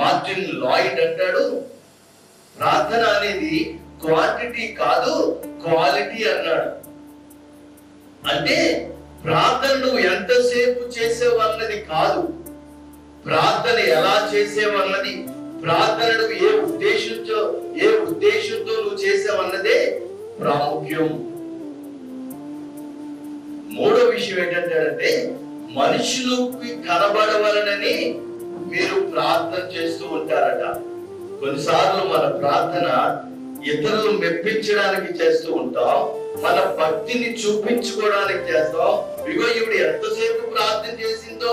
Martin Lloyd అంటాడు. ప్రార్థన అనేది క్వాంటిటీ కాదు క్వాలిటీ అన్నాడు. అంటే ప్రార్థన నువ్వు ఎంతసేపు చేసేవన్నది కాదు. ప్రార్థన ఎలా చేసేవన్నది ప్రార్థన నువ్వు ఏ ఉద్దేశంతో ఏ ఉద్దేశంతో నువ్వు చేసేవన్నదే ప్రాముఖ్యం. మూడో విషయం ఏంటంటే మనుషులకు కనబడవలనని మీరు ప్రార్థన చేస్తూ ఉంటారట. కొన్నిసార్లు మన ప్రార్థన ఇతరులు మెప్పించడానికి చేస్తూ ఉంటాం. మన భక్తిని చూపించుకోవడానికి చేస్తాం. ఇగో ఈవిడ ఎంతసేపు ప్రార్థన చేసిందో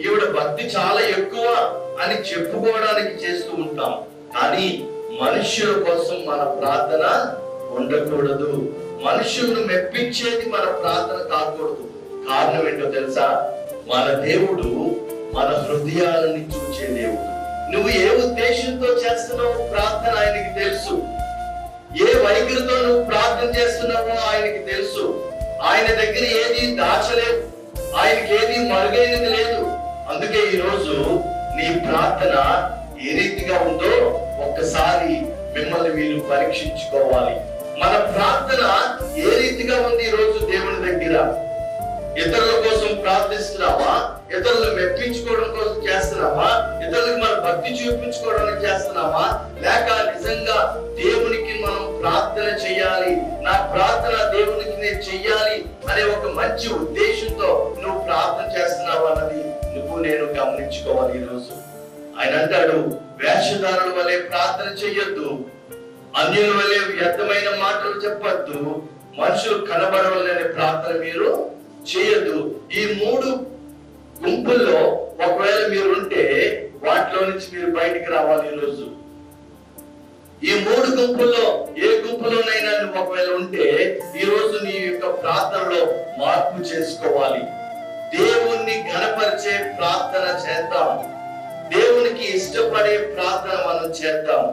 ఈవిడ భక్తి చాలా ఎక్కువ అని చెప్పుకోవడానికి చేస్తూ ఉంటాం. కానీ మనుష్యుల కోసం మన ప్రార్థన ఉండకూడదు. మనుషులను మెప్పించేది మన ప్రార్థన కాకూడదు. కారణం ఏంటో తెలుసా? మన దేవుడు మన హృదయాలని చూచే దేవుడు నువ్వు ఏ ఉద్దేశంతో చేస్తున్నావు ప్రార్థన ఆయనకి తెలుసు. ఏ వైఖరితో నువ్వు ప్రార్థన చేస్తున్నావో ఆయనకి తెలుసు. ఆయన దగ్గర ఏది దాచలేదు. ఆయనకి ఏది మరుగైనది లేదు. అందుకే ఈ రోజు నీ ప్రార్థన ఏ రీతిగా ఉందో ఒక్కసారి మిమ్మల్ని మీరు పరీక్షించుకోవాలి. మన ప్రార్థన ఏ రీతిగా ఉంది ఈ రోజు దేవుని దగ్గర? ఇతరుల కోసం ప్రార్థిస్తున్నా. ఇతరులు మెప్పించుకోవడం కోసం చేస్తున్నామా? ఇతరులకు మనం భక్తి చూపించుకోవడానికి చేస్తున్నామా? లేక నిజంగా దేవునికి మనం ప్రార్థన చేయాలి. నా ప్రార్థన దేవునికి నేను చెయ్యాలి అనే ఒక మంచి ఉద్దేశంతో నువ్వు ప్రార్థన చేస్తున్నావా అన్నది నువ్వు నేను గమనించుకోవాలి ఈరోజు. ఆయన అంటాడు వేషధారుల వలె ప్రార్థన చెయ్యొద్దు. అన్యుల వలె వ్యర్థమైన మాటలు చెప్పొద్దు. మనుషులు కనబడవలనే ప్రార్థన మీరు చేయొద్దు. ఈ మూడు గుంపుల్లో ఒకవేళ మీరు ఉంటే వాటిలో నుంచి మీరు బయటికి రావాలి ఈరోజు ఈ మూడు గుంపుల్లో ఏ గుంపులోనైనా నువ్వు ఒకవేళ ఉంటే ఈ రోజు నీ యొక్క ప్రార్థనలో మార్పు చేసుకోవాలి. దేవుణ్ణి ఘనపరిచే ప్రార్థన చేద్దాం. దేవునికి ఇష్టపడే ప్రార్థన మనం చేద్దాం.